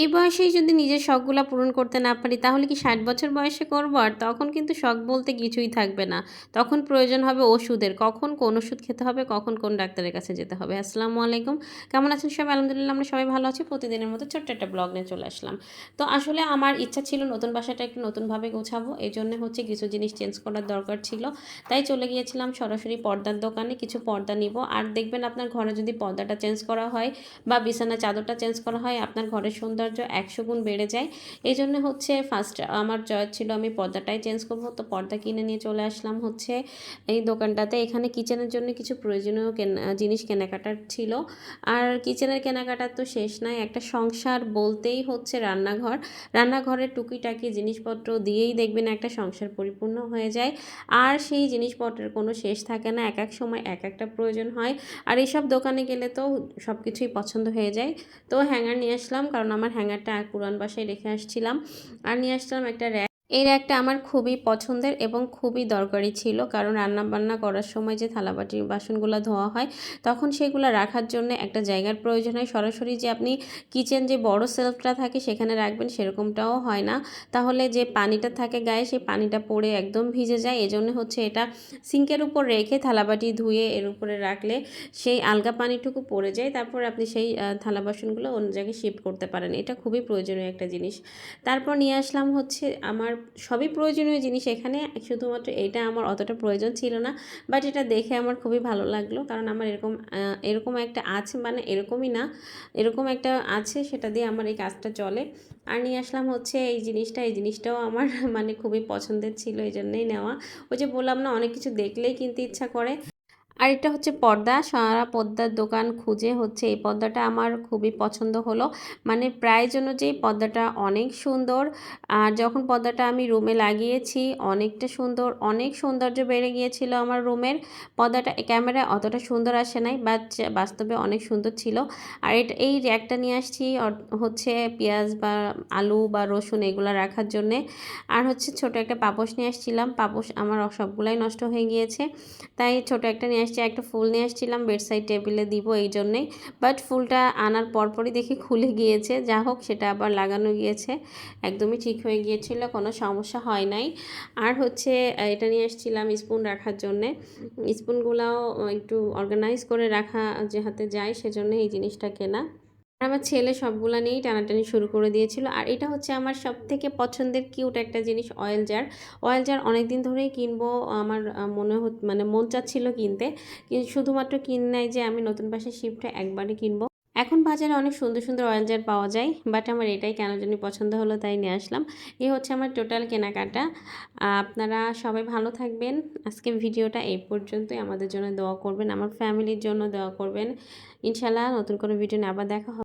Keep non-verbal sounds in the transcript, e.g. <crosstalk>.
এই বয়সেই যদি নিজের শখগুলো পূরণ করতে না পারি, তাহলে কি ষাট বছর বয়সে করব? আর তখন কিন্তু শখ বলতে কিছুই থাকবে না। তখন প্রয়োজন হবে ওষুধের। কখন কোন ওষুধ খেতে হবে, কখন কোন ডাক্তারের কাছে যেতে হবে। আসসালামু আলাইকুম। কেমন আছেন সবাই? আলহামদুলিল্লাহ আমরা সবাই ভালো আছি। প্রতিদিনের মতো ছোট্ট একটা ব্লগ নিয়ে চলে আসলাম। তো আসলে আমার ইচ্ছা ছিল নতুন বাসাটা একটু নতুনভাবে গোছাবো। এই জন্য হচ্ছে কিছু জিনিস চেঞ্জ করার দরকার ছিল। তাই চলে গিয়েছিলাম সরাসরি পর্দার দোকানে। কিছু পর্দা নিব। আর দেখবেন আপনার ঘরে যদি পর্দাটা চেঞ্জ করা হয় বা বিছানা চাদরটা চেঞ্জ করা হয়, আপনার ঘরের সৌন্দর্য একশো গুণ বেড়ে যায়। এই জন্য হচ্ছে ফার্স্ট আমার জয় ছিল আমি পর্দাটাই চেঞ্জ করব। তো পর্দা কিনে নিয়ে চলে আসলাম হচ্ছে এই দোকানটাতে। এখানে কিচেনের জন্য কিছু প্রয়োজনীয় জিনিস কেনাকাটার ছিল। আর কিচেনের কেনাকাটার তো শেষ নাই। একটা সংসার বলতেই হচ্ছে রান্নাঘর। রান্নাঘরের টুকিটাকি জিনিসপত্র দিয়েই দেখবেন একটা সংসার পরিপূর্ণ হয়ে যায়। আর সেই জিনিসপত্রের কোনো শেষ থাকে না। এক এক সময় এক একটা প্রয়োজন হয়। আর এইসব দোকানে গেলে তো সব কিছুই পছন্দ হয়ে যায়। তো হ্যাঙ্গার নিয়ে আসলাম। কারণ আমার হ্যাঙ্গারটা পুরান বাসায় রেখে আসছিলাম। আর নিয়ে আসছিলাম একটা র্যাক এই র্যাকটা আমার খুবই পছন্দের এবং খুবই দরকারি ছিল। কারণ রান্না বান্না করার সময় যে থালাবাটি বাসনগুলো ধোয়া হয়, তখন সেগুলো রাখার জন্য একটা জায়গার প্রয়োজন হয়। সরাসরি যে আপনি কিচেন যে বড় সেলফটা থাকে সেখানে রাখবেন সেরকমটাও হয় না। তাহলে যে পানিটা থাকে গায়ে, সেই পানিটা পড়ে একদম ভিজে যায়। এজন্য হচ্ছে এটা সিঙ্কের উপর রেখে থালাবাটি ধুয়ে এর উপরে রাখলে সেই আলগা পানিটুকু পড়ে যায়। তারপর আপনি সেই থালা বাসনগুলো অন্য জায়গায় শিফট করতে পারেন। এটা খুবই প্রয়োজনীয় একটা জিনিস। তারপর নিয়ে আসলাম হচ্ছে আমার সবই প্রয়োজনীয় জিনিস এখানে। শুধুমাত্র এটা আমার অতটা প্রয়োজন ছিল না বাট এটা দেখে আমার খুবই ভালো লাগল। কারণ আমার এরকম এরকম একটা আছে মানে এরকমই না, এরকম একটা আছে, সেটা দিয়ে আমার এই কাজটা চলে। আর নিয়ে আসলাম হচ্ছে এই জিনিসটা, এই জিনিসটাও আমার <laughs> মানে খুবই পছন্দের ছিল, এই জন্যই নেওয়া। ওই যে বললাম না, অনেক কিছু দেখলেই কিনতে ইচ্ছা করে। আর এটা হচ্ছে পর্দা। সারা পর্দার দোকান খুঁজে হচ্ছে এই পর্দাটা আমার খুবই পছন্দ হলো। মানে প্রায় জন্য যে পর্দাটা অনেক সুন্দর। আর যখন পর্দাটা আমি রুমে লাগিয়েছি, অনেকটা সুন্দর, অনেক সৌন্দর্য বেড়ে গিয়েছিল আমার রুমের। পর্দাটা ক্যামেরায় অতটা সুন্দর আসে নাই, বাট বাস্তবে অনেক সুন্দর ছিল। আর এটা, এই র্যাকটা নিয়ে আসছি হচ্ছে পেঁয়াজ বা আলু বা রসুন এগুলো রাখার জন্যে। আর হচ্ছে ছোট একটা পাপোশ নিয়ে আসছিলাম। পাপোশ আমার সবগুলাই নষ্ট হয়ে গিয়েছে। তাই ছোট একটা নিয়ে আসছি একটা ফুল নিয়ে আসছিলাম বেডসাইড টেবিলে দিব এই জন্যেই। বাট ফুলটা আনার পরপরই দেখি খুলে গিয়েছে। যা হোক, সেটা আবার লাগানো গিয়েছে। একদমই ঠিক হয়ে গিয়েছিল, কোনো সমস্যা হয় নাই। আর হচ্ছে এটা নিয়ে এসেছিলাম স্পুন রাখার জন্যে। স্পুনগুলাও একটু অর্গানাইজ করে রাখা যে হাতে যায়, সেজন্য এই জিনিসটা কেনা। আমার ছেলে সবগুলা নিয়েই টানাটানি শুরু করে দিয়েছিল। আর এটা হচ্ছে আমার সব থেকে পছন্দের কিউট একটা জিনিস অয়েল জার অয়েল জার অনেক দিন ধরেই কিনবো, আমার মনে মানে মন চাচ্ছিল কিনতে। কিন্তু শুধুমাত্র কিন নাই যে আমি নতুন পাশে শিফটে একবারই কিনবো। এখন বাজারে অনেক সুন্দর সুন্দর অয়েল জার পাওয়া যায় বাট আমার এটাই কেন জানি পছন্দ হলো তাই নিয়ে আসলাম। এই হচ্ছে আমার টোটাল কেনাকাটা। আপনারা সবাই ভালো থাকবেন। আজকে ভিডিওটা এই পর্যন্তই। আমাদের জন্য দোয়া করবেন, আমার ফ্যামিলির জন্য দোয়া করবেন। ইনশাল্লাহ নতুন কোনো ভিডিও আবার দেখা হবে।